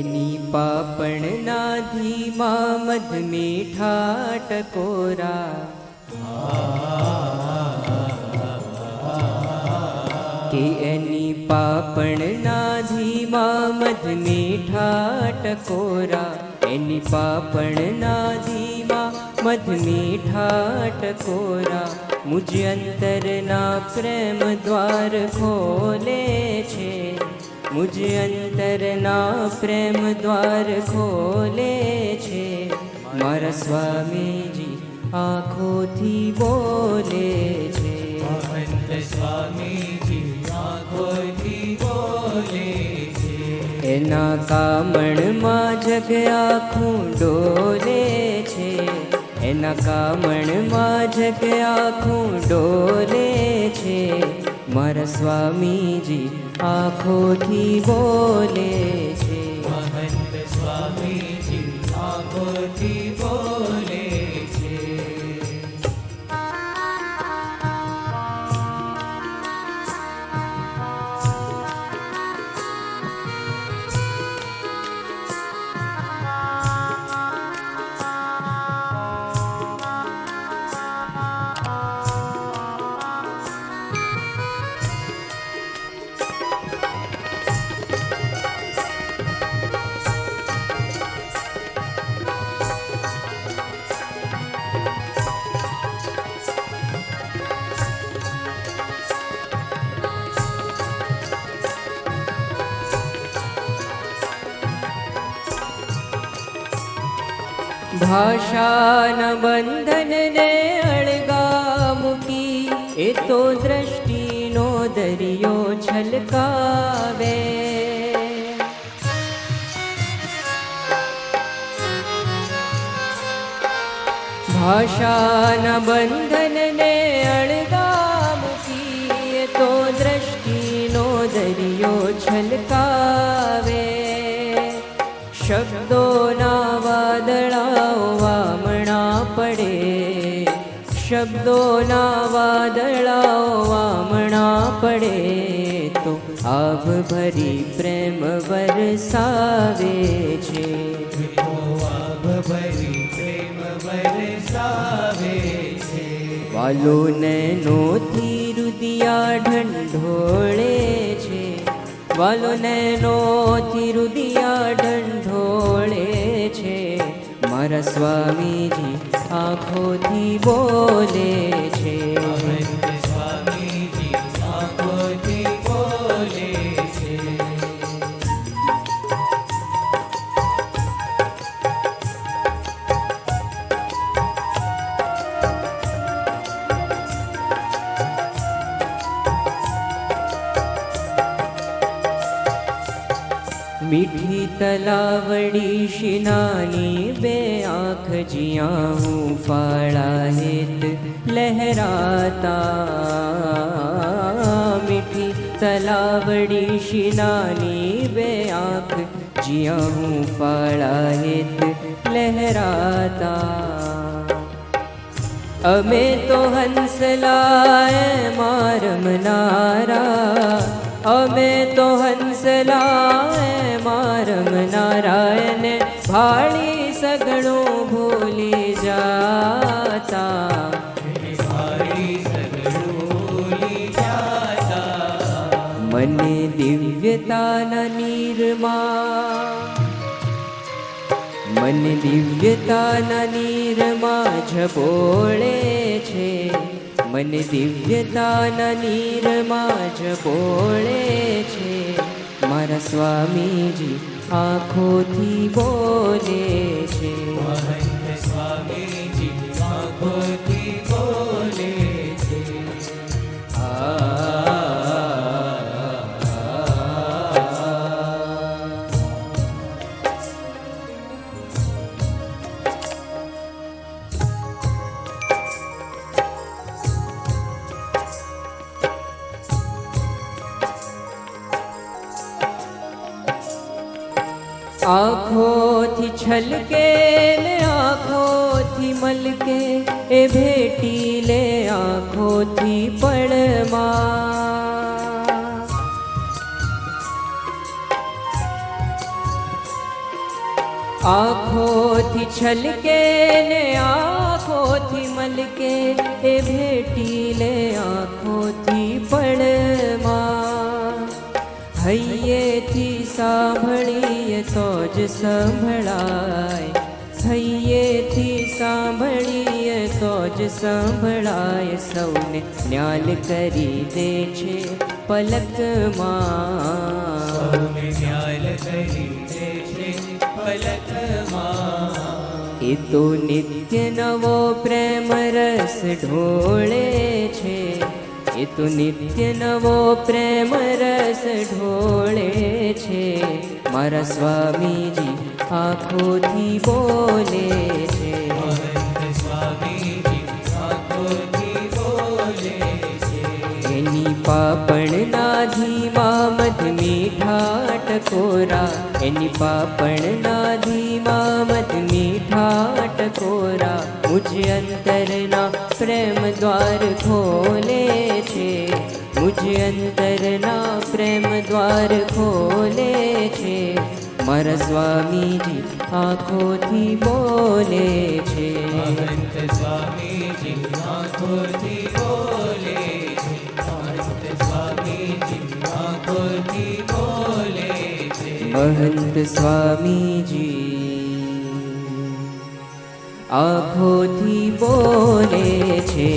એની પાપણના ધીમા મધ મીઠા ટકોરા. કે એની પાપણના ધીમા મધ મીઠા ટકોરા. એની પાપણના ધીમા મધ મીઠા ટકોરા. મુજ અંતરના પ્રેમ દ્વાર ખોલે છે. મુજ અંતરના પ્રેમ દ્વાર ખોલે છે. મારા સ્વામીજી આંખોથી બોલે છે. મહંત સ્વામીજી આંખોથી બોલે છે એના કામણમાં જગ આખું ડોલે છે. એના કામણમાં જગ આખું ડોલે છે. મારા સ્વામીજી આંખોથી બોલે છે. ભાષાના બંધનને અળગા મૂકી એ તો દ્રષ્ટિનો દરિયો છલકાવે ભાષાના બંધનને અળગા મૂકી એ તો દ્રષ્ટિનો દરિયો છલકાવે શબ્દોના શબ્દોના વાદળાઓ વામણા પડે તો આભ ભરી પ્રેમ વરસાવે છે. વાલો નૈનોથી રુદિયા ઢંઢોળે છે. વાલો નૈનોથી રુદિયા ઢંઢોળે છે. મારા સ્વામીજી આંખોથી બોલે છે. મીઠી તલાવડી શિનાની બે આંખ જિયા હું ફાળા હેત લહેરાતા. મીઠી તલાવડી શિનાની બે આંખ જિયા હું ફાળા હેત લહેરાતા. અમે તો હંસલાય મારમનારા. અમે તો હંસલાય મારમનારાયણ ભાળી સગણું ભૂલી જાતા. મને દિવ્યતાના નીરમાં, મન દિવ્યતાના નીરમાં ઝબોળે છે. મન દિવ્યતાના નીરમાં ઝબોળે છે. મારા સ્વામીજી આંખોથી બોલે છે. આંખોથી છલકે ને આંખોથી મલકે એ ભેટી લે આંખોથી પડમાં આંખોથી છલકે ને આંખોથી મલકે એ ભેટી લે આંખોથી પડમાં હૈયેથી સાંભળીએ તો જ સંભળાય. હૈયેથી સાંભળીએ તો જ સંભળાય. સૌને જ્ઞાન કરી દે છે પલકમાં. સૌને કરી દે છે પલકમાં. એ તો નિત્ય નવો પ્રેમ રસ ઢોળે છે. એ તો નિત્ય નવો પ્રેમ રસ ઢોળે છે. મારા સ્વામીજી આંખોથી બોલે છે. એની પાપણના ધીમા મધ મીઠા ટકોરા, એની પાપણના મુજ અંતરના પ્રેમ દ્વાર ખોલે છે. મુજ અંતરના પ્રેમ દ્વાર ખોલે છે. મારા સ્વામીજી આંખોથી બોલે છે. સ્વામીજી આંખોથી બોલે છે. મહંત સ્વામીજી অভূতি বলেছে